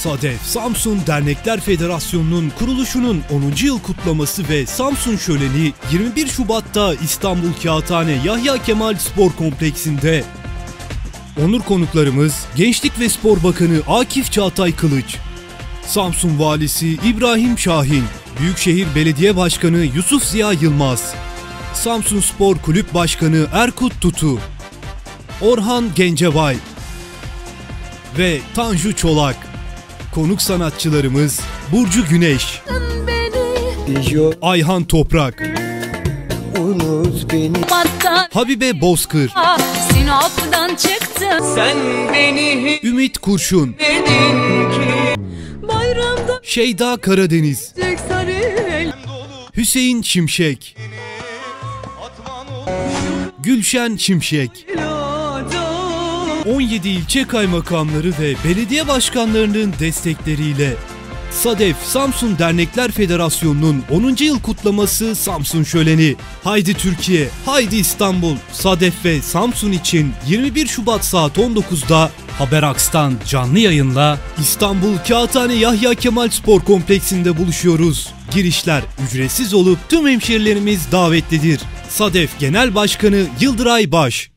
SADEF Samsun Dernekler Federasyonu'nun kuruluşunun 10. yıl kutlaması ve Samsun Şöleni 21 Şubat'ta İstanbul Kağıthane Yahya Kemal Spor Kompleksinde. Onur konuklarımız Gençlik ve Spor Bakanı Akif Çağatay Kılıç, Samsun Valisi İbrahim Şahin, Büyükşehir Belediye Başkanı Yusuf Ziya Yılmaz, Samsun Spor Kulüp Başkanı Erkut Tutu, Orhan Gencebay ve Tanju Çolak. Konuk sanatçılarımız Burcu Güneş, Ayhan Toprak, unut beni. Habibe Bozkır, Sinop'dan çıktım Sen beni Ümit Kurşun, dedin ki. Bayramda Şeyda Karadeniz, sarı Hüseyin Şimşek, Gülşen Şimşek, 17 ilçe kaymakamları ve belediye başkanlarının destekleriyle SADEF Samsun Dernekler Federasyonu'nun 10. yıl kutlaması Samsun Şöleni. Haydi Türkiye, haydi İstanbul, SADEF ve Samsun için 21 Şubat saat 19'da Haberaks'tan canlı yayınla İstanbul Kağıthane Yahya Kemal Spor Kompleksinde buluşuyoruz. Girişler ücretsiz olup tüm hemşerilerimiz davetlidir. SADEF Genel Başkanı Yıldıray Baş